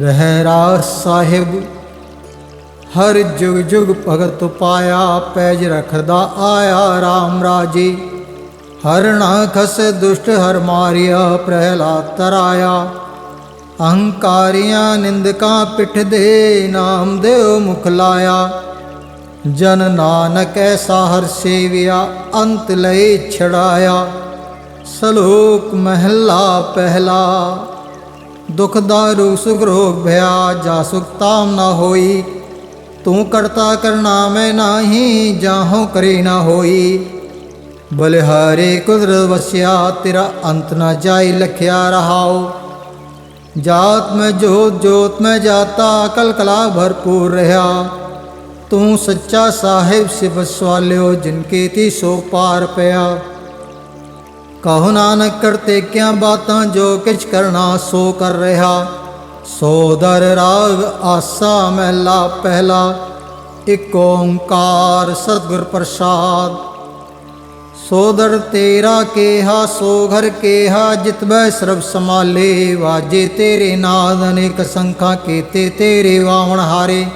ਰਹਿ ਰਾਸ ਸਾਹਿਬ, ਹਰ ਜੁਗ ਜੁਗ ਭਗਤ ਪਾਇਆ, ਪੈਜ ਰਖਦਾ ਆਇਆ RAM ਰਾਜੇ। ਹਰ ਨਾ ਖਸ ਦੁਸ਼ਟ ਹਰ ਮਾਰਿਆ ਪ੍ਰਹਿਲਾ ਤਰਾਇਆ। ਅਹੰਕਾਰੀਆਂ ਨਿੰਦਕਾਂ ਪਿੱਠ ਦੇ ਨਾਮ ਦੇਵ ਮੁਖ ਲਾਇਆ। ਜਨ ਨਾਨਕ ਐਸਾ ਹਰ ਸੇਵਿਆ, ਅੰਤ ਲਈ ਛੜਾਇਆ ਸਲੋਕ ਮਹਿਲਾ ਪਹਿਲਾ। ਦੁਖ ਦਾਰੂ ਸੁਖ ਰੋਗ ਭਇਆ ਜਾ ਸੁਖ ਤਾਮ ਨਾ ਹੋਈ। ਤੂੰ ਕਰਤਾ ਕਰਨਾ ਮੈਂ ਨਾਹੀ, ਜਾਹੋਂ ਕਰੀ ਨਾ ਹੋਈ। ਬਲਿਹਾਰੇ ਕੁਦਰਤ ਵਸਿਆ, ਤੇਰਾ ਅੰਤ ਨਾ ਜਾਈ ਲਖਿਆ ਰਹਾਓ ਜਾਤ ਮੈਂ ਜੋਤ ਜੋਤ ਮੈਂ ਜਾਤਾ, ਕਲ ਕਲਾ ਭਰਪੂਰ ਰਹਾ। ਤੂੰ ਸੱਚਾ ਸਾਹਿਬ ਸਿਵ ਸਵਾਲਿਓ, ਜਿਨ ਕੇ ਤੀ ਸੋ ਪਾਰ ਪਿਆ। ਕਹੋ ਨਾਨਕ ਕਰਤੇ ਕਿਆ ਬਾਤਾਂ ਜੋ ਕਿਛ ਕਰਨਾ ਸੋ ਕਰ ਰਿਹਾ। ਸੋ ਰਾਗ ਆਸਾ ਮਹਿਲਾ ਪਹਿਲਾ, ਇਕ ਓੰਕਾਰ ਸਤਿਗੁਰ ਪ੍ਰਸਾਦ। ਸੋਦਰ ਤੇਰਾ ਕੇਹਾ, ਸੋ ਘਰ ਕੇਹਾ ਜਿਤਬੈ ਸਰਬ ਸਮਾਲੇ ਵਾਜੇ ਤੇਰੇ ਨਾਦ ਅਨੇਕ ਸੰਖਾਂ, ਕੀਤੇ ਤੇਰੇ ਵਾਵਣ ਹਾਰੇ।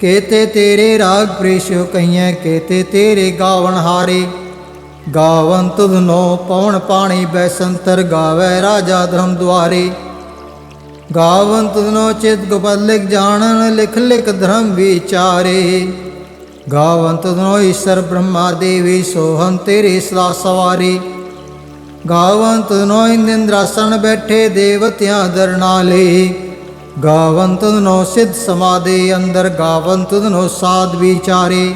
ਕੇਤੇ ਤੇਰੇ ਰਾਗ ਪ੍ਰੇਸ਼ੋ ਕਹੀਐ, ਕੇਤੇ ਤੇਰੇ ਗਾਵਣ ਹਾਰੇ। ਗਾਵਨ ਤੁਧਨੋ ਪਵਨ ਪਾਣੀ ਬੈਸੰਤਰ ਗਾਵੇ ਰਾਜਾ ਧਰਮ ਦੁਆਰੇ। ਗਾਵਨ ਤੁਧਨੋ ਚਿਤ ਗੁਪਤ ਲਿਖ ਜਾਣਨ, ਲਿਖ ਲਿਖ ਧਰਮ ਵਿਚਾਰੇ। ਗਾਵਨ ਤੁਧਨੋ ਈਸ਼ਰ ਬ੍ਰਹਮਾ ਦੇਵੀ ਸੋਹੰ ਤੇਰੇ ਸਦਾ ਸਵਾਰੀ। ਗਾਵਨ ਤੁਧਨੋ ਇੰਦਰਾਸਨ ਬੈਠੇ ਦੇਵਤਿਆਂ ਦਰਨਾਲੇ। ਗਾਵਨ ਤੁਧਨੋ ਸਿੱਧ ਸਮਾਦੇ ਅੰਦਰ ਗਾਵਨ ਤੁਧਨੋ ਸਾਧ ਵਿਚਾਰੇ।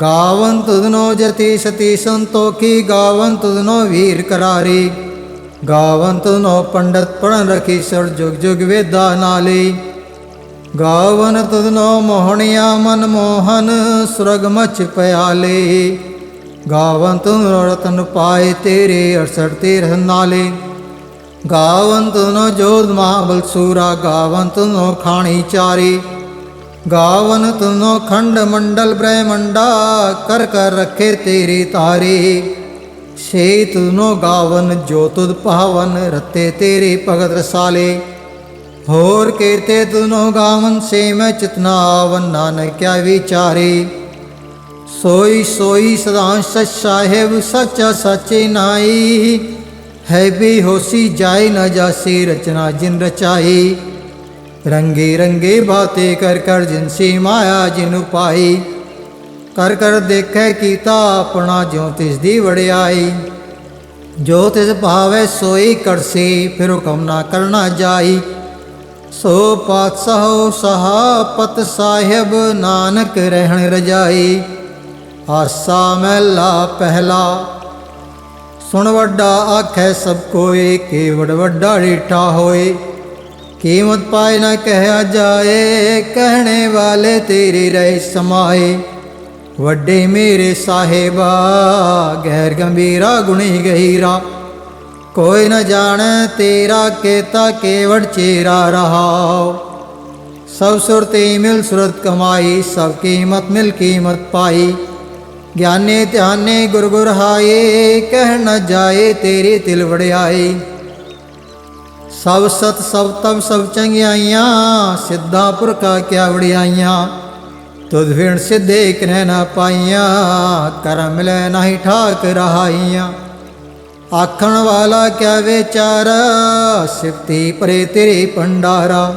ਗਾਵਨ ਤੁਧਨੋ ਜਤੀ ਸਤੀ ਸੰਤੋਖੀ ਗਾਵਨ ਤੁਧਨੋ ਵੀਰ ਕਰਾਰੀ ਗਾਵਨ ਤੁਧਨੋ ਪੰਡਤ ਪੜਨ ਰਖੀ ਸਰ ਜੁਗ ਜੁਗ ਵੇਦਾ ਨਾਲੇ ਗਾਵਨ ਤੁਧਨੋ ਮੋਹਣਿਆ ਮਨ ਮੋਹਨ ਸੁਰਗ ਮਚ ਪਿਆਲੇ ਗਾਵਨ ਤੁਧਨੋ ਰਤਨ ਪਾਏ ਤੇਰੇ 68 ਤੇ ਰਹਿ ਨਾਲੇ ਗਾਵਨ ਤੁਧਨੋ ਜੋਧ ਮਹਾਬਲ ਸੂਰਾ ਗਾਵਨ ਤੁਧਨੋ ਖਾਣੀ ਚਾਰੀ ਗਾਵਨ ਤੁਨੋ ਖੰਡ ਮੰਡਲ ਬ੍ਰਹਮੰਡਾ, ਕਰ ਕਰ ਰਖੇ ਤੇਰੀ ਤਾਰੇ। ਸੇ ਤੁਨੋ ਗਾਵਨ, ਜੋ ਤੁਧ ਪਾਵਨ ਰਤੇ ਤੇਰੇ ਭਗਤ ਰਸਾਲੇ। ਹੋਰ ਕੀਰਤੇ ਤੁਨੋ ਗਾਵਨ, ਸੇ ਮੈਂ ਚਿਤਨਾ ਆਵਨ, ਨਾਨਕ ਕਿਆ ਵਿਚਾਰੇ। ਸੋਈ ਸੋਈ ਸਦਾ ਸਚ ਸਾਹਿਬ, ਸੱਚਾ ਸੱਚੇ ਨਾਈ ਹੈ ਵੀ ਹੋਸੀ ਜਾਏ ਨਾ ਜਾਸੀ, ਰਚਨਾ ਜਿਨ ਰਚਾਈ। ਰੰਗੇ ਰੰਗੇ ਬਾਤੇ ਕਰ ਕਰ ਜਿਨਸੀ ਮਾਇਆ ਜਿਨੁ ਪਾਈ ਕਰ ਕਰ ਦੇਖੈ ਕੀਤਾ ਆਪਣਾ ਜਿਉ ਤਿਸ ਦੀ ਵੜਿਆਈ ਜੋ ਤਿਸ ਭਾਵੈ ਸੋਈ ਕਰਸੀ, ਫਿਰ ਹੁਕਮ ਨਾ ਕਰਨਾ ਜਾਈ। ਸੋ ਪਾਤਸ਼ਾਹ ਸਹਾਪਤ ਸਾਹਿਬ ਨਾਨਕ ਰਹਿਣ ਰਜਾਈ। ਆਸਾ ਮਹਿਲਾ ਪਹਿਲਾ। ਸੁਣ ਵੱਡਾ ਆਖੈ ਸਭ ਕੋਏ ਕੇਵੜ ਵੱਡਾ ਢੀਠਾ ਹੋਏ। ਕੀਮਤ ਪਾਏ ਨਾ ਕਹਿਆ ਜਾਏ, ਕਹਿਣੇ ਵਾਲੇ ਤੇਰੇ ਰਹਿ ਸਮਾਏ। ਵੱਡੇ ਮੇਰੇ ਸਾਹਿਬਾ ਗਹਿਰ ਗੰਭੀਰਾ ਗੁਣੀ ਗਹੀਰਾ। ਕੋਈ ਨਾ ਜਾਣ ਤੇਰਾ ਕੇਤਾ ਕੇਵੜ ਚੇਰਾ ਰਹਾਉ। ਸਭ ਸੁਰਤੇ ਮਿਲ ਸੁਰਤ ਕਮਾਈ, ਸਭ ਕੀਮਤ ਮਿਲ ਕੀਮਤ ਪਾਈ। ਗਿਆਨੇ ਧਿਆਨੇ ਗੁਰ ਗੁਰ ਹਾਏ, ਕਹਿ ਨ ਜਾਏ ਤੇਰੀ ਤਿਲ ਵੜਿਆਈ ਸਭ ਸਤ ਸਭ ਤਬ ਸਭ ਚੰਗਿਆਈਆਂ ਸਿੱਧਾ ਪੁਰਖਾ ਕਿਆ ਵੜਿਆਈਆਂ ਤੁਧ ਵਿਣ ਸਿੱਧੇ ਕਿਨੈ ਨਾ ਪਾਈਆਂ, ਕਰਮ ਮਿਲੈ ਨਹੀਂ ਠਾਕ ਰਹਾਈਆਂ। ਆਖਣ ਵਾਲਾ ਕਿਆ ਵਿਚਾਰ, ਸਿਫਤੀ ਪਰੇ ਤੇਰੇ ਭੰਡਾਰਾ।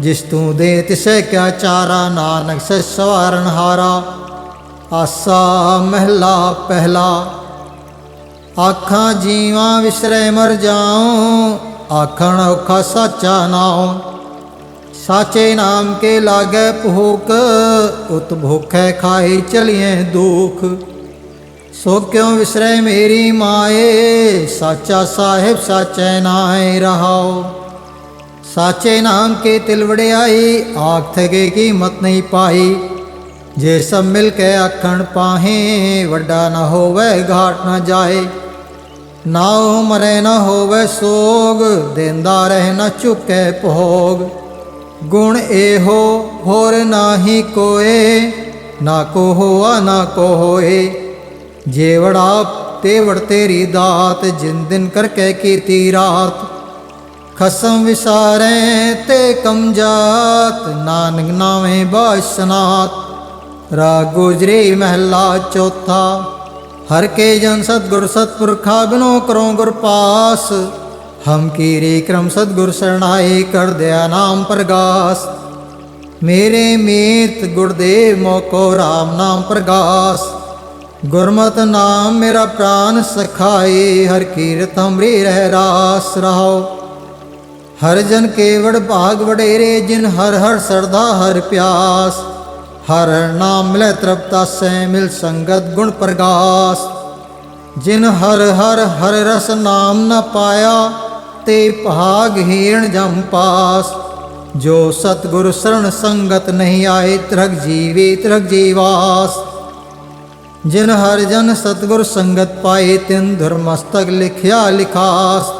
ਜਿਸ ਤੂੰ ਦੇ ਤਿਸੈ ਕਿਆ ਚਾਰਾ, ਨਾਨਕ ਸੇ ਸਵਾਰਨ ਹਾਰਾ। ਆਸਾ ਮਹਿਲਾ ਪਹਿਲਾ। ਆਖਾਂ ਜੀਵਾਂ ਵਿਸਰੇ ਮਰ ਜਾਉ ਆਖਣ ਔਖਾ ਸਾਚਾ ਨਾਉ ਸਾਚੇ ਨਾਮ ਕੇ ਲਾਗੇ ਭੂਖ, ਉਤ ਭੁਖੈ ਖਾਏ ਚਲੀਏ ਦੁਖ। ਸੋ ਕਿਉ ਵਿਸਰੈ ਮੇਰੀ ਮਾਏ, ਸਾਚਾ ਸਾਹਿਬ ਸਾਚੈ ਨਾਏ ਰਹਾਉ। ਸਾਚੇ ਨਾਮ ਕੇ ਤਿਲਵੜਿਆਈ ਆਖ ਥਗੇ ਕੀਮਤ ਨਹੀਂ ਪਾਈ ਜੇ ਸਭ ਮਿਲ ਕੇ ਆਖਣ ਪਾਹੇ, ਵੱਡਾ ਨਾ ਹੋਵੇ, ਘਾਟ ਨਾ ਜਾਏ। ਨਾ ਉਹ ਮਰੇ ਨਾ ਹੋਵੇ ਸੋਗ, ਦੇਂਦਾ ਰਹਿ ਨਾ ਚੁੱਕੇ ਭੋਗ। ਗੁਣ ਇਹੋ ਹੋਰ ਨਾਹੀ ਕੋਏ, ਨਾ ਕੋ ਹੋਆ, ਨਾ ਕੋ ਹੋਏ। ਜੇਵੜਾ ਤੇਵੜ ਤੇਰੀ ਦਾਤ, ਜਿਨ ਦਿਨ ਕਰਕੇ ਕੀਰਤੀ ਰਾਤ। ਖਸਮ ਵਿਸਾਰੈ ਤੇ ਕਮ ਜਾਤ, ਨਾਨਕ ਨਾਵੇਂ ਬਾਸਨਾਤ ਰਾ ਗੁਜ਼ਰੇ ਮਹਿਲਾ ਚੌਥਾ ਹਰ ਕੇ ਜਨ ਸਤਗੁਰ ਸਤਪੁਰਖਾ ਬਿਨੋ ਕਰੋ ਗੁਰ ਪਾਸ। ਹਮ ਕੀਰੇ ਕਰਮ ਸਤਗੁਰ ਸਰਣਾਏ ਕਰ ਦਿਆ ਨਾਮ ਪ੍ਰਗਾਸ। ਮੇਰੇ ਮੀਤ ਗੁਰਦੇਵ ਮੋਕੋ RAM ਨਾਮ ਪ੍ਰਗਾਸ। ਗੁਰਮਤਿ ਨਾਮ ਮੇਰਾ ਪ੍ਰਾਨ ਸਖਾਏ, ਹਰ ਕੀਰਤ ਹਮਰੀ ਰਹਿ ਰਾਸ ਰਹਾਓ ਹਰ ਜਨ ਕੇਵੜ ਭਾਗ ਵਡੇਰੇ, ਜਿਨ ਹਰ ਹਰ ਸਰਦਾ ਹਰ ਪਿਆਸ। ਹਰ ਨਾਮ ਮਿਲੇ ਤ੍ਰਪਤਾ ਸੈ ਮਿਲ ਸੰਗਤ ਗੁਣ ਪ੍ਰਗਾਸ। ਜਿਨ ਹਰ ਹਰ ਹਰ ਰਸ ਨਾਮ ਨ ਪਾਇਆ, ਤੇ ਭਾਗ ਹੀਣ ਜਮ ਪਾਸ। ਜੋ ਸਤਗੁਰ ਸਰਣ ਸੰਗਤ ਨਹੀਂ ਆਏ, ਤਰਗ ਜੀਵੇ ਤਰਗ ਜੀਵਾਸ। ਜਿਨ ਹਰ ਜਨ ਸਤਗੁਰ ਸੰਗਤ ਪਾਏ, ਤਿਨ ਧਰਮਸਤਕ ਲਿਖਿਆ ਲਿਖਾਸ।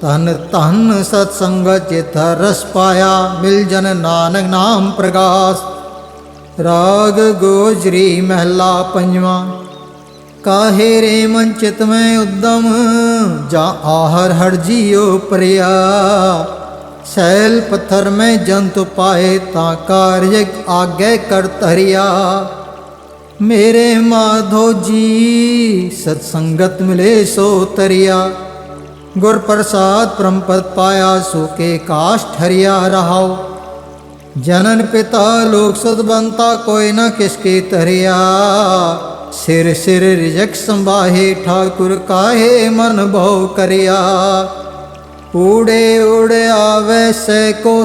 ਤਨ ਤਨ ਸਤ ਸੰਗਤ ਚਿਤ ਰਸ ਪਾਇਆ, ਮਿਲ ਜਨ ਨਾਨਕ ਨਾਮ ਪ੍ਰਗਾਸ। ਰਾਗ ਗੋਜਰੀ ਮਹਿਲਾ ਪੰਜਵਾਂ ਕਾਹੇ ਰੇ ਮਨ ਚਿਤ ਮੈਂ ਉਦਮ ਜਾਂ ਆਹਰ ਹਰ ਜੀਉ ਪ੍ਰਿਆ ਸੈਲ ਪੱਥਰ ਮੈਂ ਜੰਤ ਪਾਏ ਤਾਂ ਕਾਰਜ ਆਗੇ ਕਰ ਧਰਿਆ ਮੇਰੇ ਮਾਧੋ ਜੀ ਸਤ ਸੰਗਤ ਮਿਲੇ ਸੋ ਤਰਿਆ ਗੁਰ ਪ੍ਰਸਾਦ ਪਰਮਪਦ ਪਾਇਆ ਸੋ ਕੇ ਕਾਸ਼ ਠਰਿਆ ਰਹਾਓ ਜਨਨ ਪਿਤਾ ਲੋਕ ਸਦਬੰਤਾ ਕੋਈ ਨਾ ਕਿਸਕੇ ਤਰਿਆ ਸਿਰ ਸਿਰ ਰਿਜਕ ਸੰਭਾਹੇ, ਠਾਕੁਰ ਕਾਹੇ ਮਨ ਭਉ ਕਰਿਆ। ਊੜੇ ਊੜੇ ਆਵੇ ਸੇ ਕੋ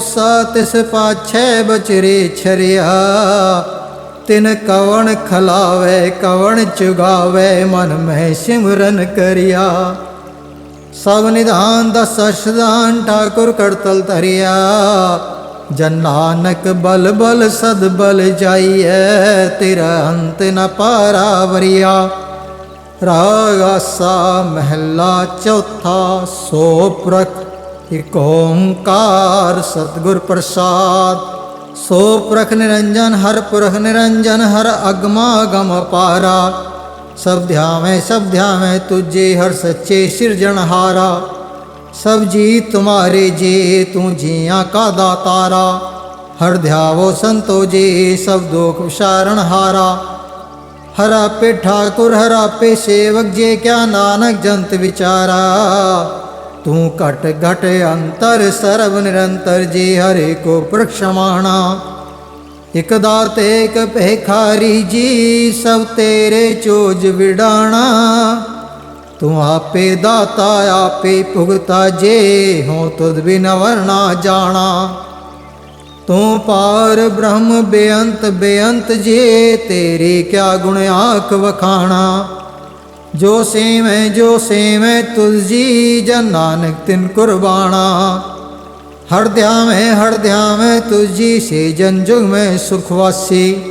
ਤਿਸ ਪਾਛੈ ਬਚਰੇ ਛਰਿਆ। ਤਿਨ ਕਵਣ ਖਲਾਵੇ, ਕਵਣ ਚੁਗਾਵੇ, ਮਨ ਮਹਿ ਸਿਮਰਨ ਕਰਿਆ। ਸਭ ਨਿਧਾਨ ਦਸ ਅਸ਼ਦਾਨ ਠਾਕੁਰ ਕਰਤਲ ਧਰਿਆ। ਜਨ ਨਾਨਕ ਬਲ ਬਲ ਸਦ ਬਲ ਜਾਈਐ, ਤੇਰਾ ਅੰਤ ਨ ਪਾਰਾ ਵਰਿਆ। ਰਾਗ ਆਸਾ ਮਹਿਲਾ ਚੌਥਾ ਸੋ ਪ੍ਰਖ, ਇਕ ਓੰਕਾਰ ਸਤਿਗੁਰ ਪ੍ਰਸਾਦ। ਸੋ ਪ੍ਰਖ ਨਿਰੰਜਨ, ਹਰ ਪੁਰਖ ਨਿਰੰਜਨ, ਹਰ ਅਗਮਾ ਗਮ ਪਾਰਾ ਸਭ ਧਿਆਵੇਂ ਸਭ ਧਿਆਵੇਂ ਤੁਝੇ, ਹਰ ਸੱਚੇ ਸਿਰਜਣਹਾਰਾ। ਸਭ ਜੀ ਤੁਮਾਰੇ ਜੀ, ਤੂੰ ਜੀਆਂ ਕਾ ਦਾਤਾਰਾ ਹਰ ਧਿਆਵੋ ਸੰਤੋ ਜੀ, ਸਭ ਦੁਖ ਵਿਸਾਰਣ ਹਾਰਾ। ਹਰ ਆਪੇ ਠਾਕੁਰ, ਹਰ ਆਪੇ ਸੇਵਕ, ਜੇ ਕਿਆ ਨਾਨਕ ਜੰਤ ਵਿਚਾਰਾ। ਤੂੰ ਘਟ ਘਟ ਅੰਤਰ, ਸਰਬ ਨਿਰੰਤਰ, ਜੀ ਹਰੇ ਕੋ ਪ੍ਰਖਸ਼ਮਾਣਾ ਇਕ ਦਾਰ ਤੇ ਇਕ ਭੇਖਾਰੀ ਜੀ, ਸਭ ਤੇਰੇ ਚੋਜ ਵਿਡਾਣਾ ਤੂੰ ਆਪੇ ਦਾਤਾ, ਆਪੇ ਭੁਗਤਾ ਜੇ ਹੋ ਤੁਧ ਬਿਨ ਵਰਨਾ ਜਾਣਾ। ਤੂੰ ਪਾਰ ਬ੍ਰਹਮ ਬੇਅੰਤ ਬੇਅੰਤ ਜੇ, ਤੇਰੇ ਕਿਆ ਗੁਣ ਆਖ ਵਖਾਣਾ। ਜੋ ਸੇਵੈ ਜੋ ਸੇਵੈ ਤੁਲਜੀ ਜਨ ਨਾਨਕ ਤਿਨ ਕੁਰਬਾਣਾ। ਹਰ ਧਿਆਵੇਂ ਹਰ ਧਿਆਵੇਂ ਤੁਜੀ ਸੇ ਜਨ ਜੁਗ ਮੈਂ ਸੁਖਵਾਸੀ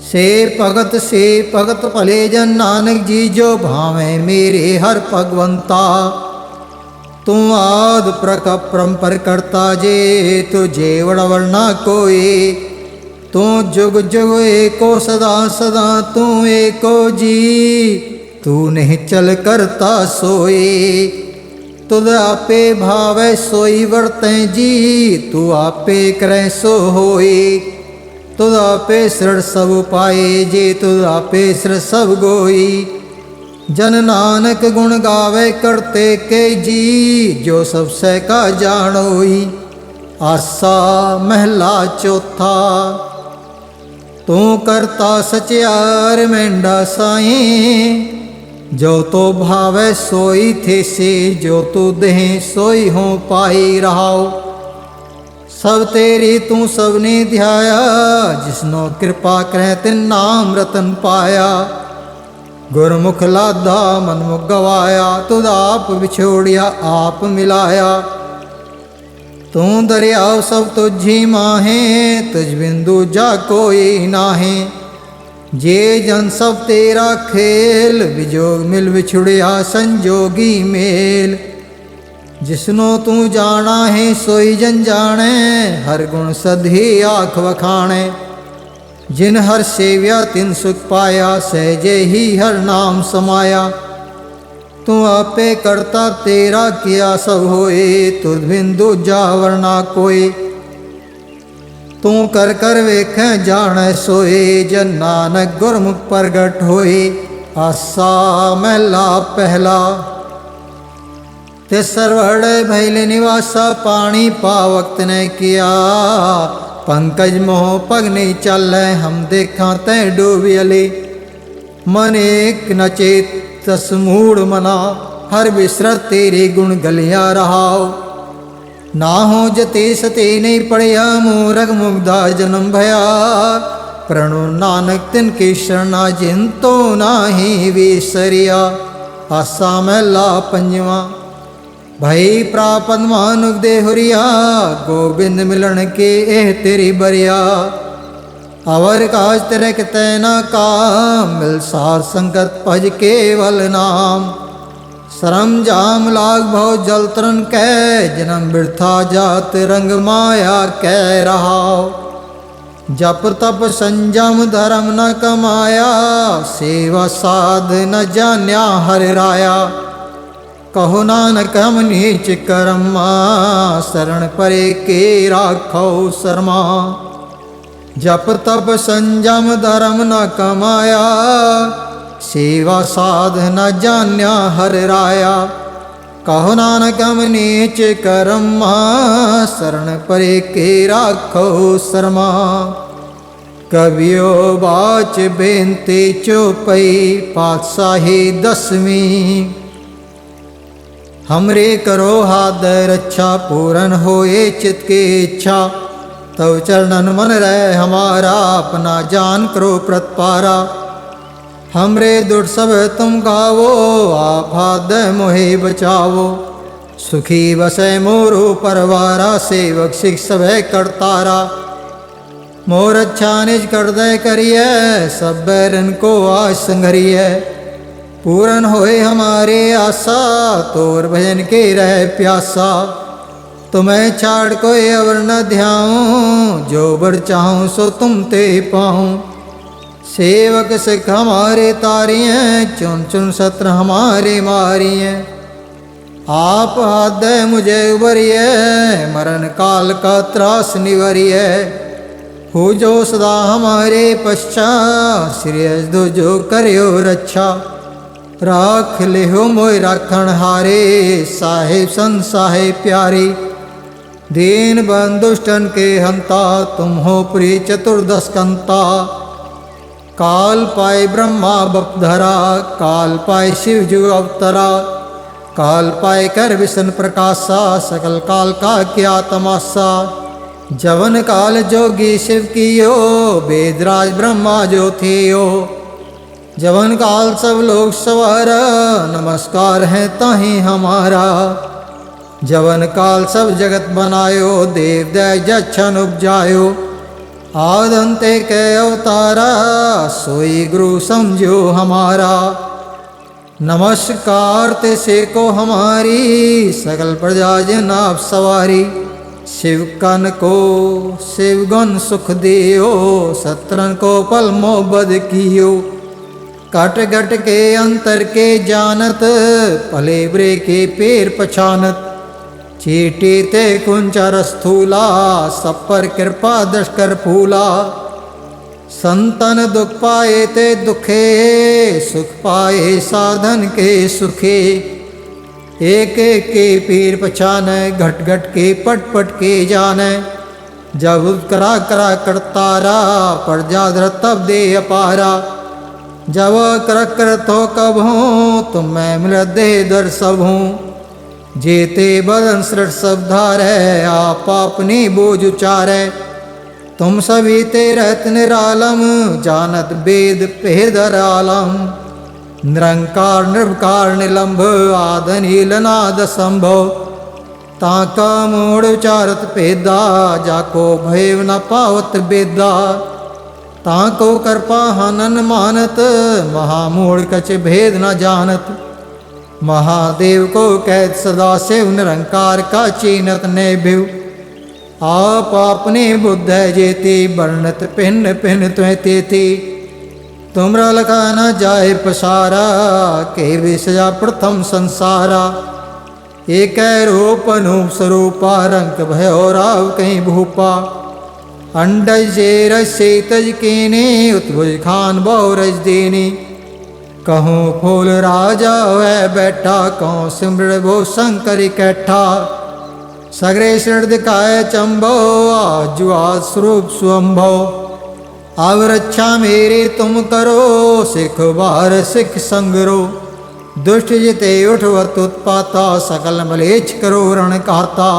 ਸੇ ਭਗਤ ਸੇ ਭਗਤ ਭਲੇ ਜਨ ਨਾਨਕ ਜੀ, ਜੋ ਭਾਵੇਂ ਮੇਰੇ ਹਰ ਭਗਵੰਤਾ। ਤੂੰ ਆਦ ਪ੍ਰਕ ਪਰੰਪਰ ਕਰਤਾ ਜੇ ਤੁਝੇ ਵੜਵੜ ਨਾ ਕੋਈ। ਤੂੰ ਜੁਗ ਜੁਗ ਏਕੋ ਸਦਾ ਸਦਾ ਤੂੰ ਏਕੋ ਜੀ। ਤੂੰ ਨਹੀਂ ਚਲ ਕਰਤਾ ਸੋਏ। ਤੁਧ ਆਪੇ ਭਾਵੈ ਸੋਈ ਵਰਤੈ ਜੀ, ਤੂੰ ਆਪੇ ਕਰੈ ਸੋ ਹੋਈ ਤੁਧ ਆਪੇ ਸ੍ਰੜ ਸਭ ਪਾਏ ਜੇ ਤੁਧ ਆਪੇ ਸ੍ਰ ਸਭ ਗੋਈ। ਜਨ ਨਾਨਕ ਗੁਣ ਗਾਵੇ, ਕਰਤੇ ਕੇ ਜੀ, ਜੋ ਸਭ ਸਹਿ ਕਾ ਜਾਣੋਈ ਆਸਾ ਮਹਿਲਾ ਚੌਥਾ, ਤੂੰ ਕਰਤਾ ਸਚਿਆਰ ਮੈਂਡਾ ਸਾਈਂ। ਜੋ ਤੋ ਭਾਵੈ ਸੋਈ ਥੇਸੇ, ਜੋ ਤੂ ਦੇਹ ਸੋਈ ਹੋ ਪਾਈ ਰਹਾਓ ਸਭ ਤੇਰੀ ਤੂੰ ਸਭਨੇ ਧਿਆਇਆ, ਜਿਸਨੋ ਕਿਰਪਾ ਕਰੈ ਤੇ ਨਾਮ ਰਤਨ ਪਾਇਆ। ਗੁਰਮੁਖ ਲਾਦਾ ਮਨਮੁਖ ਗਵਾਇਆ, ਤੁਧ ਆਪ ਵਿਛੋੜਿਆ, ਆਪ ਮਿਲਾਇਆ। ਤੂੰ ਦਰਿਆਵ ਸਭ ਤੁਝੀ ਮਾਹੇ, ਤੁਝ ਬਿੰਦੂ ਜਾ ਕੋਈ ਨਾਹੀ। ਜੇ ਜਨ ਸਭ ਤੇਰਾ ਖੇਲ ਵਿਜੋਗ ਮਿਲ ਵਿਛੜਿਆ ਸੰਜੋਗੀ ਮੇਲ। ਜਿਸਨੂੰ ਤੂੰ ਜਾਣਾ ਹੈ, ਸੋਈ ਜਨ ਜਾਣੈ, ਹਰ ਗੁਣ ਸਧੀ ਆਖ ਵਖਾਣੈ। ਜਿਨ ਹਰ ਸੇਵਿਆ, ਤਿਨ ਸੁਖ ਪਾਇਆ ਸਹਿਜੇ ਹੀ ਹਰ ਨਾਮ ਸਮਾਇਆ। ਤੂੰ ਆਪੇ ਕਰਤਾ, ਤੇਰਾ ਕੀਆ ਸਭ ਹੋਏ ਤੁਧ ਬਿੰਦੂ ਜਾਵਰਨਾ ਕੋਈ ਤੂੰ ਕਰ ਕਰ ਵੇਖੈ, ਜਾਣੈ ਸੋਏ, ਜਨ ਨਾਨਕ ਗੁਰਮੁਖ ਪ੍ਰਗਟ ਹੋਏ। ਆਸਾ ਮਹਿਲਾ ਪਹਿਲਾ। ਤੇ ਸਰਵੜ ਭੈਲ ਨਿਵਾਸਾ ਪਾਣੀ ਪਾਵਕਤ ਨੇ ਕੀਆ। ਪੰਕਜ ਮੋਹ ਪਗ ਨਹੀਂ ਚੱਲੈ, ਹਮ ਦੇਖਾਂ ਤੈ ਡੂਬਿਅਲੇ ਮਨ ਏਕ ਨ ਚੇਤਸ ਮੂੜ ਮਨਾ, ਹਰ ਬਿਸਰਤ ਤੇਰੇ ਗੁਣ ਗਲਿਆ ਰਹਾਓ ਨਾ ਹੋ ਜਤੇ ਸਤੇ ਨਹੀਂ ਪੜਿਆ, ਮੂਰਖ ਮੁਗਦਾ ਜਨਮ ਭਇਆ। ਪ੍ਰਣੁ ਨਾਨਕ ਤਿਨ ਕੀ ਸ਼ਰਣਾ ਜਿਨ ਤੋ ਨਾਹੀ ਵਿਸਰਿਆ। ਆਸਾ ਮਹਿਲਾ ਪੰਜਵਾ ਭਈ ਪ੍ਰਾਪਤ ਮਾਨੁਕ ਦੇ ਹੁਰੀਆ, ਗੋਬਿੰਦ ਮਿਲਣ ਕੇ ਇਹ ਤੇਰੀ ਬਰਿਆ। ਅਵਰ ਕਾਜ ਤੇਰੇ ਕਿਤੈ ਕਾਮ, ਮਿਲ ਸਾਰ ਸੰਗਤ ਭਜ ਕੇਵਲ ਨਾਮ। ਸਰਮ ਜਾਮ ਲਾਗ ਭਉ ਜਲ ਤਰਨ ਕੈ, ਜਨਮ ਬਿਰਥਾ ਜਾਤ ਰੰਗ ਮਾਇਆ ਕਹਿ ਰਹਾਉ। ਜਪ ਤਪ ਸੰਜਮ ਧਰਮ ਨ ਕਮਾਇਆ, ਸੇਵਾ ਸਾਧ ਨ ਜਾਣਿਆ ਹਰਿ ਰਾਇਆ। ਕਹੋ ਨਾਨਕ ਹਮ ਨੀਚ ਕਰਮਾ ਸਰਣ ਪਰੇ ਕੇ ਰਾਖੋ ਸਰਮਾ। ਜਪ ਤਪ ਸੰਜਮ ਧਰਮ ਨ ਕਮਾਇਆ, ਸੇਵਾ ਸਾਧ ਨ ਜਾਣਿਆ ਹਰ ਰਾਇਆ। ਕਹੋ ਨਾਨਕ ਹਮ ਨੀਚ ਕਰਮਾ ਸਰਣ ਪਰੇ ਕੇ ਰਾਖੋ ਸਰਮਾ। ਕਵਿਓ ਬਾਚ ਬੇਨਤੀ ਚੋਪਈ, ਪਾਤਸ਼ਾਹੀ ਦਸਵੀਂ। हमरे करो हाथ रक्षा पूरन होए चित के इच्छा तव चरणन मन रहे हमारा अपना जान करो प्रतपारा हमरे दुट सब तुम गावो आप हाथ मोहे बचावो सुखी बसे मोरो परवारा सेवक सिख सब करतारा मोर अच्छा निज कर दे करिए सब बैरन को आज संघरिए पूरन होए हमारे आशा तोर भजन के रह प्यासा तुम्हें छाड़ कोई अवर न ध्याऊं जो बर चाहूं सो तुम ते पाऊं सेवक सिख हमारे तारिए चुन चुन सत्र हमारे मारिए आप हाथ दे मुझे उबरिए मरण काल का त्रास निवरिए हो जो सदा हमारे पश्चात श्री दो जो करियो रक्षा राख ले हो मोय राखण हारे, साहेब सन साहे प्यारे। दीन बंदुष्टन के हंता, तुम हो प्रिय चतुर्दश कंता। काल पाए ब्रह्मा बपधरा काल पाए शिव जु अवतरा। काल पाए कर विष्ण प्रकाशा, सकल काल का क्या तमाशा। जवन काल जोगी शिव की ओ वेदराज ब्रह्मा जो ओ जवन काल सब लोग सवार, नमस्कार है ताही हमारा। जवन काल सब जगत बनायो, देव जच्छन उपजायो। आदंते के अवतारा, सोई गुरु समझो हमारा। नमस्कार ते से को हमारी, सकल प्रजा जन आप सवारी। शिव कन को, शिव गण सुख दियो, सत्रन को पल मोहबद कियो। कट घट के अंतर के जानत भले बुरे के पेर पछानत। चीटी ते कुंचर स्थूला सब पर कृपा दशकर फूला। संतन दुख पाए ते दुखे, सुख पाए साधन के सुखे। एक एक के पीर पछान, घट घट के पट पट के जान। जब करा करा करतारा प्रजा तब दे अपारा। जब कर कर तो कब हूँ तुम मैं मिल दे दर सब हूँ जेते बदन सृट सब धार है आप अपनी बोझ उचारे तुम सभी ते रहत निरालम जानत वेद पेदर आलम निरंकार निर्विकार निलंभ आद नील नाद संभव ताका मूढ़ उचारत पेदा जाको भयव न पावत बेदा ताको कृपा हनन मानत, महामूढ़ कछ भेद न जानत। महादेव को कैद सदा शिव निरंकार का चीनत ने भिव। आप अपने बुद्ध जेती, वर्णत पिन पिन त्वें तेती। तुमरा लखा न जाए पसारा के विषया प्रथम संसारा। एक रूप अनूप स्वरूपा, रंग भयो राव कहीं भूपा। अंडज जे रसे तज केने उत्भुज खान बहु रज देनी कहूँ फूल राजा वह बैठा कहूँ सिमर भो शंकर कैठा सगरे शरण दिखाए चंबो आजुआ स्वरूप स्वंभो अब रक्षा मेरी तुम करो सिख बार सिख संगरो दुष्ट जिते उठवत उत्पाता सकल मलेच करो रण कहता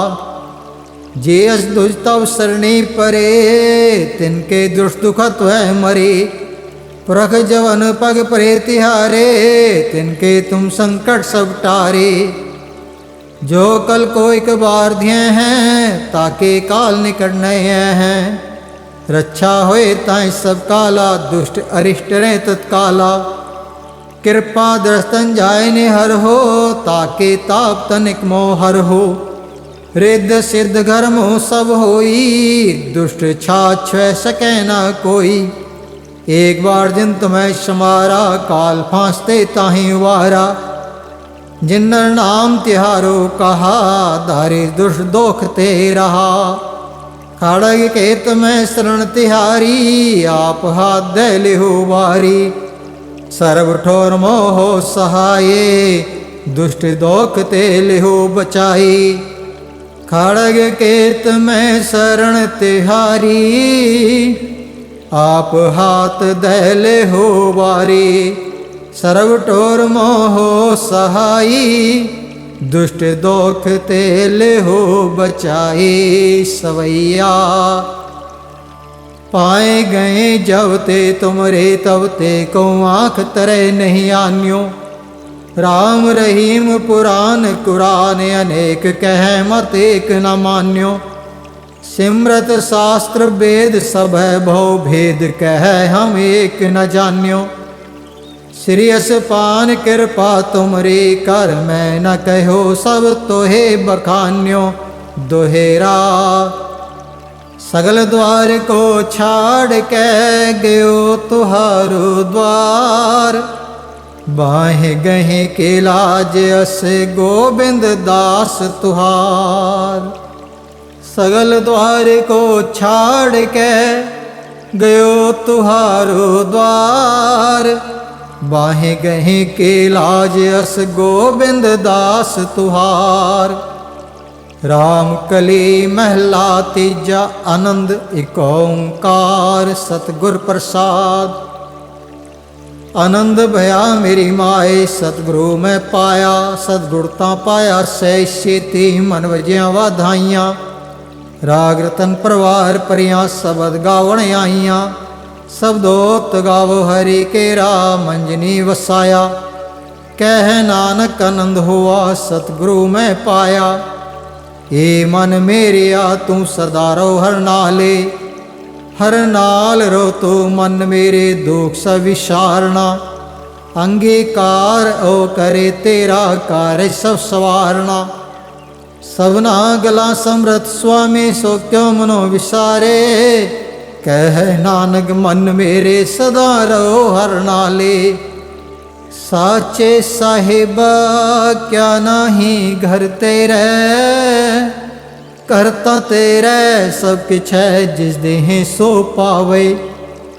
जे अस दुज तव सरणी परे, तिनके दुष्ट दुखत है मरे। प्रख जवन पग परे तिहारे, तिनके तुम संकट सब टारे। जो कल को एक बार दिए हैं, ताके काल निकट नए हैं। रक्षा होए ताय सब काला, दुष्ट अरिष्ट रहे तत्काला। कृपा दर्शन जाय ने हर हो, ताके ताप तनिक मोह हर हो। ਰਿੱਧ ਸਿੱਧ ਘਰ ਮੋਹ ਸਭ ਹੋਈ, ਦੁਸ਼ਟ ਛਾਛੈ ਸਕੈ ਨਾ ਕੋਈ। ਇੱਕ ਵਾਰ ਜਿਨ ਤਮੈ ਸਮਾਰਾ ਕਾਲ ਫਾਂਸਤੇ ਤਾਹੀ ਵਾਰਾ। ਜਿਨਰ ਨਾਮ ਤਿਹਾਰੋ ਕਹਾ, ਧਾਰੇ ਦੁਸ਼ ਦੋਖ ਤੇ ਰਹਾ। ਖੜਗ ਕੇ ਤਮੈ ਸਰਣ ਤਿਹਾਰੀ, ਆਪ ਹਾਦੈ ਲਿਹੁ ਵਾਰੀ। ਸਰਬ ਠੋਰ ਮੋਹ ਸਹਾਏ, ਦੁਸ਼ਟ ਦੋਖ ਤੇ ਲਿਹੁ ਬਚਾਈ। ਖੜਗ ਕੇਤ ਮੈਂ ਸਰਣ ਤਿਹਾਰੀ, ਆਪ ਹਾਥ ਦਹਿਲੇ ਹੋ ਵਾਰੀ। ਸਰਵ ਟੋਰ ਮੋਹ ਸਹਾਈ, ਦੁਸ਼ਟ ਦੋਖ ਤੇ ਹੋ ਬਚਾਈ। ਸਵਈਆ, ਪਾਏ ਗਏ ਜਬ ਤੇ ਤੁਮਰੇ ਤਬ ਤੇ ਕੋ ਆਖ ਤਰੇ ਨਹੀਂ ਆਨਿਓ। ਰਾਮ ਰਹੀਮ ਪੁਰਾਨ ਕੁਰਾਨ ਅਨੇਕ ਕਹਿ ਮਤ ਏਕ ਨ ਮਾਨਿਓ। ਸਿਮਰਤ ਸ਼ਾਸਤਰ ਵੇਦ ਸਭੈ ਭਉ ਭੇਦ ਕਹਿ ਹਮ ਏਕ ਨ ਜਾਣਿਓ। ਸ੍ਰੀ ਅਸਪਾਨ ਕਿਰਪਾ ਤੁਮਰੀ ਕਰ, ਮੈਂ ਨ ਕਹਿਓ ਸਭ ਤੋਹੇ ਬਖਾਨਿਓ, ਦੁਹੇਰਾ। ਸਗਲ ਦਵਾਰ ਕੋ ਛਾੜ ਕੇ ਗਿਓ, ਤੁਹਾਰੂ ਦਵਾਰ। ਬਾਹੇ ਗਹੇ ਕੇ ਲਾਜ ਅਸ ਗੋਬਿੰਦ ਦਾਸ ਤੁਹਾਰ। ਸਗਲ ਦੁਆਰ ਕੋ ਛਾੜ ਕੇ ਗਇਓ ਤੁਹਾਰੋ ਦਵਾਰ। ਬਾਹੇ ਗਹੇ ਕੇ ਲਾਜ ਅਸ ਗੋਬਿੰਦ ਦਾਸ ਤੁਹਾਰ। ਰਾਮ ਕਲੀ ਮਹਿਲਾ ਤੀਜਾ ਆਨੰਦ ਏਕ ਓੰਕਾਰ। ਸਤਗੁਰ ਪ੍ਰਸਾਦ ਆਨੰਦ ਭਇਆ ਮੇਰੀ ਮਾਏ, ਸਤਿਗੁਰੂ ਮੈਂ ਪਾਇਆ, ਸਤਿਗੁਰ ਤਾਂ ਪਾਇਆ ਸੈ ਛੇਤੀ ਮਨ ਵਜਿਆ ਵਾਧਾਈਆਂ। ਰਾਗ ਰਤਨ ਪਰਵਾਰ ਪਰਿਆ ਸਬਦ ਗਾਵਣ ਆਈਆਂ। ਸਬਦੋਤ ਗਾਵੋ ਹਰੀ ਕੇ ਰਾਮ ਮੰਜਨੀ ਵਸਾਇਆ। ਕਹਿ ਨਾਨਕ ਆਨੰਦ ਹੋਆ, ਸਤਿਗੁਰੂ ਮੈਂ ਪਾਇਆ। ਏ ਮਨ ਮੇਰਿਆ, ਤੂੰ ਸਰਦਾਰੋ ਹਰ ਨਾਲੇ। ਹਰ ਨਾਲ ਰੋ ਤੂੰ ਮਨ ਮੇਰੇ ਦੁਖ ਸ ਵਿਸਾਰਣਾ ਅੰਗੀਕਾਰ ਓ ਕਰੇ ਤੇਰਾ ਕਾਰਜ ਸਭ ਸਵਾਰਣਾ ਸਭਨਾ ਗਲਾ ਸਮਰਤ ਸੁਆਮੀ ਸੋ ਕਿਉ ਮਨੋ ਵਿਸਾਰੇ। ਕਹਿ ਨਾਨਕ ਮਨ ਮੇਰੇ ਸਦਾ ਰਹੋ ਹਰ ਨਾਲੇ। ਸਾਚੇ ਸਾਹਿਬ, ਕਿਆ ਨਾਹੀ ਘਰ ਤੇਰੇ। ਕਰਤਾ ਤੇਰੇ ਸਭ ਕਿਛ ਹੈ ਜਿਸ ਦੇਹ ਸੋ ਪਾਵੇ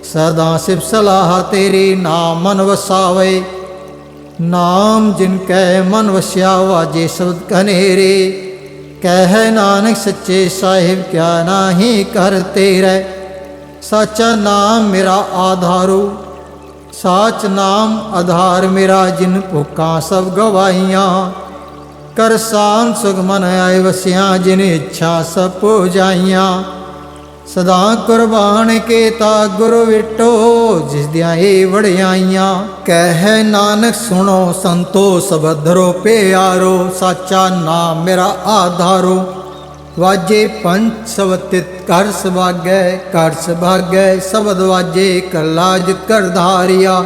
ਸਦਾ ਸਿਫ ਸਲਾਹ ਤੇਰੀ ਨਾਮ ਮਨ ਵਸਾਵੇ ਨਾਮ ਜਿਨ ਕੈ ਮਨ ਵਸਿਆ ਵਾਜੇ ਸ਼ਬਦ ਕਨੇਰੇ ਕਹਿ ਨਾਨਕ ਸੱਚੇ ਸਾਹਿਬ ਕਿਆ ਨਾਹੀ ਕਰ ਤੇਰੇ ਸਾਚਾ ਨਾਮ ਮੇਰਾ ਆਧਾਰੂ ਸਾਚ ਨਾਮ ਆਧਾਰ ਮੇਰਾ ਜਿਨ ਭੁੱਖਾਂ ਸਭ ਗਵਾਈਆਂ ਕਰ ਸਾਨ ਸੁਖ ਮਨ ਆਏ ਵਸਿਆ, ਜਿਨ ਇੱਛਾ ਸਭ ਪੁਜਾਈਆਂ ਸਦਾ ਕੁਰਬਾਨ ਕੀਤਾ ਗੁਰੂ ਵਿਟੋ, ਜਿਸ ਦੀਆਂ ਇਹ ਵੜਿਆਈਆਂ ਕਹਿ ਨਾਨਕ ਸੁਣੋ, ਸੰਤੋ ਸਬਧਰੋ ਪਿਆਰੋ, ਸਾਚਾ ਨਾਮ ਮੇਰਾ ਆਧਾਰੋ। ਵਾਜੇ ਪੰਚ ਸਵਤਿਤ ਕਰ ਸੁਭਾਗੈ ਕਰ ਸੁਭਾਗੈ, ਸ਼ਬਦ ਵਾਜੇ ਕਲਾਜ ਕਰ ਧਾਰਿਆ।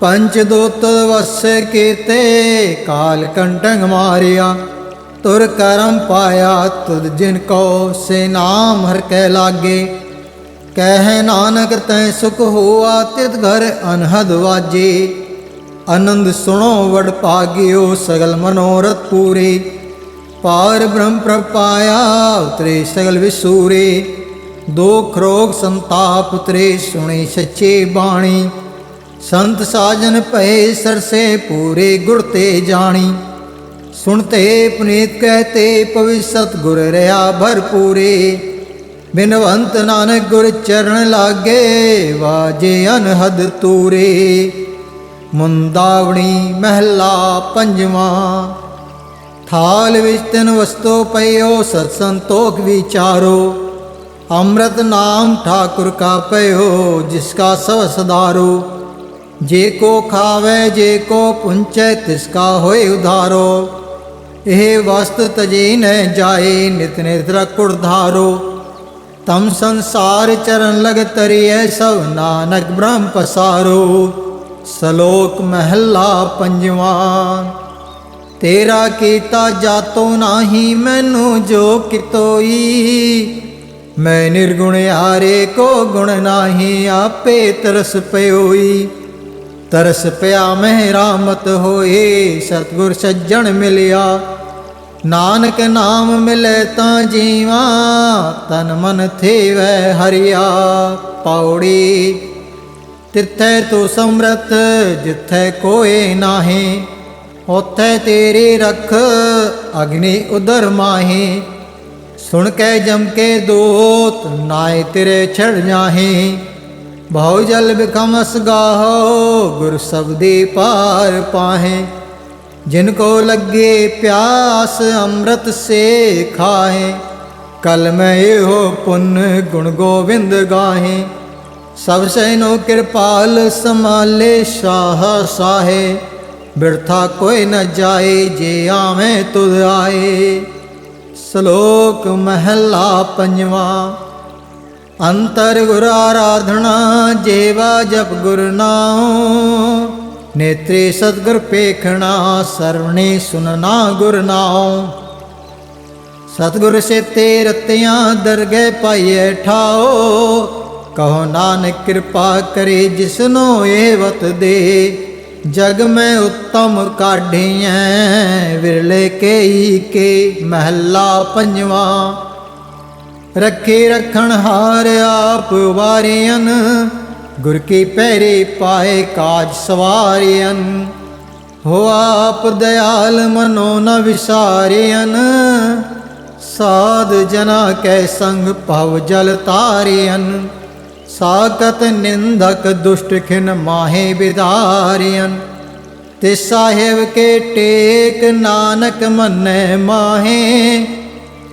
ਪੰਚ ਦੋਤ ਵਸ ਕੀਤੇ, ਕਾਲ ਕੰਟੰਗ ਮਾਰਿਆ। ਤੁਰ ਕਰਮ ਪਾਇਆ, ਤੁਧ ਜਿਨ ਕੋ ਸੇ ਨਾਮ ਹਰ ਕੈ ਲਾਗੇ। ਕਹਿ ਨਾਨਕ ਤੈ ਸੁਖ ਹੋਆ, ਤਿਤ ਘਰ ਅਨਹਦ ਵਾਜੇ। ਆਨੰਦ ਸੁਣੋ ਵਡ ਪਾਗਿਓ ਸਗਲ ਮਨੋਰਥ ਪੂਰੇ। ਪਾਰ ਬ੍ਰਹਮ ਪ੍ਰਪਾਇਆ ਉਤਰੇ ਸਗਲ ਵਿਸੂਰੇ। ਦੁਖ ਰੋਗ ਸੰਤਾਪ ਉਤਰੇ, ਸੁਣੀ ਸੱਚੇ ਬਾਣੀ। ਸੰਤ ਸਾਜਨ ਭਏ ਸਰਸੇ ਪੂਰੇ ਗੁਰ ਤੇ ਜਾਣੀ। ਸੁਣਤੇ ਪੁਨੀਤ ਕਹਤੇ ਪਵਿੱਸਤ ਗੁਰ ਰਹਾ ਭਰਪੂਰੇ। ਬਿਨਵੰਤ ਨਾਨਕ ਗੁਰ ਚਰਨ ਲਾਗੇ, ਵਾਜੇ ਅਨਹਦ ਤੂਰੇ। ਮੁੰਦਾਵਣੀ ਮਹਿਲਾ ਪੰਜਵਾਂ, ਥਾਲ ਵਿੱਚ ਤਿਨ ਵਸਤੋ ਪਈਓ ਸਤ ਸੰਤੋਖ ਵਿਚਾਰੋ। ਅੰਮ੍ਰਿਤ ਨਾਮ ਠਾਕੁਰ ਕਾ ਪਇਓ ਜਿਸ ਕਾ ਸਵ ਸਦਾਰੋ। ਜੇ ਕੋ ਖਾਵੇ, ਜੇ ਕੋ ਪੁੰਚੈ, ਤਿਸ ਕਾ ਹੋਏ ਉਧਾਰੋ। ਇਹ ਵਸਤ ਤਜੇ ਨ ਜਾਏ, ਨਿਤ ਨਿਤ ਰਕੁੜ ਤਮ ਸੰਸਾਰ ਚਰਨ ਲਗ ਤਰੀਐ, ਸਭ ਨਾਨਕ ਬ੍ਰਹਮ ਪਸਾਰੋ। ਸ਼ਲੋਕ ਮਹਿਲਾ ਪੰਜਵਾਂ, ਤੇਰਾ ਕੀਤਾ ਜਾਤੋ ਨਾਹੀ, ਮੈਨੂੰ ਜੋ ਕਿਤੋਈ। ਮੈਂ ਨਿਰਗੁਣ ਹਾਰੇ, ਕੋ ਗੁਣ ਨਾਹੀ, ਆਪੇ ਤਰਸ ਪਇਓਈ ਤਰਸ ਪਿਆ ਮਹਿ ਰਾਮਤ ਹੋਏ, ਸਤਗੁਰ ਸੱਜਣ ਮਿਲਿਆ। ਨਾਨਕ ਨਾਮ ਮਿਲੇ ਤਾਂ ਜੀਵਾ, ਤਨ ਮਨ ਥੇਵੈ ਹਰਿਆ। ਪੌੜੀ, ਤਿੱਥੈ ਤੂੰ ਸਮਰਤ ਜਿੱਥੈ ਕੋਏ ਨਾਹੀ। ਉਥੈ ਤੇਰੀ ਰਖ, ਅਗਨੀ ਉਦਰ ਮਾਹੀ। ਸੁਣ ਕੇ ਜਮ ਕੇ ਦੋਤ, ਨਾਏ ਤੇਰੇ ਛੜ ਜਾਹੀ। ਬਹੁ ਜਲ ਬਿਖਮਸ ਗਾਹੋ, ਗੁਰ ਸਬਦੀ ਪਾਰ ਪਾਹੇ। ਜਿਨ ਕੋ ਲੱਗੇ ਪਿਆਸ ਅੰਮ੍ਰਿਤ ਸੇ ਖਾਏ ਕਲ ਮੈਂ ਇਹੋ ਪੁੰਨ ਗੁਣ ਗੋਬਿੰਦ ਗਾਹੇ। ਸਭ ਸੈਨੋ ਕਿਰਪਾਲ ਸਮਾਲੇ ਸ਼ਾਹ ਸਾਹੇ, ਬਿਰਥਾ ਕੋਈ ਨ ਜਾਏ ਜੇ ਆਵੇਂ ਤੁਧ ਆਏ। ਸ਼ਲੋਕ ਮਹਿਲਾ ਪੰਜਵਾਂ। ਅੰਤਰ ਗੁਰ ਆਰਾਧਨਾ, ਜੇਵਾ ਜਪ ਗੁਰ ਨਾਉ। ਨੇਤਰੇ ਸਤਗੁਰ ਪੇਖਣਾ ਸਰਵਣੇ ਸੁਨਨਾ ਗੁਰ ਨਾਉ। ਸਤਗੁਰ ਸੇ ਤੇ ਰਤਿਆਂ, ਦਰਗਹਿ ਪਾਈਐ ਠਾਓ ਕਹੋ ਨਾਨਕ ਕਿਰਪਾ ਕਰੇ ਜਿਸਨੋ ਇਹ ਵਤ ਦੇ। ਜਗ ਮੈਂ ਉੱਤਮ ਕਾਢੀਐ, ਵਿਰਲੇ ਕੇਈ ਕੇ ਮਹੱਲਾ ਪੰਜਵਾਂ। ਰੱਖੇ ਰਖਣ ਹਾਰ ਆਪ ਵਾਰਿਆਨ ਗੁਰ ਕੀ ਪਹਿਰੇ ਪਾਏ ਕਾਜ ਸਵਾਰਿਆਨ ਹੋ ਆਪ ਦਿਆਲ ਮਨੋ ਨ ਵਿਸਾਰਿਆਨ ਸਾਧ ਜਨਾ ਕੈ ਸੰਗ ਭਵ ਜਲ ਤਾਰਿਆਨ ਸਾਕਤ ਨਿੰਦਕ ਦੁਸ਼ਟ ਖਿਨ ਮਾਹੇ ਵਿਦਾਰਿਆਨ ਤੇ ਸਾਹਿਬ ਕੇ ਟੇਕ ਨਾਨਕ ਮੰਨੈ ਮਾਹੇ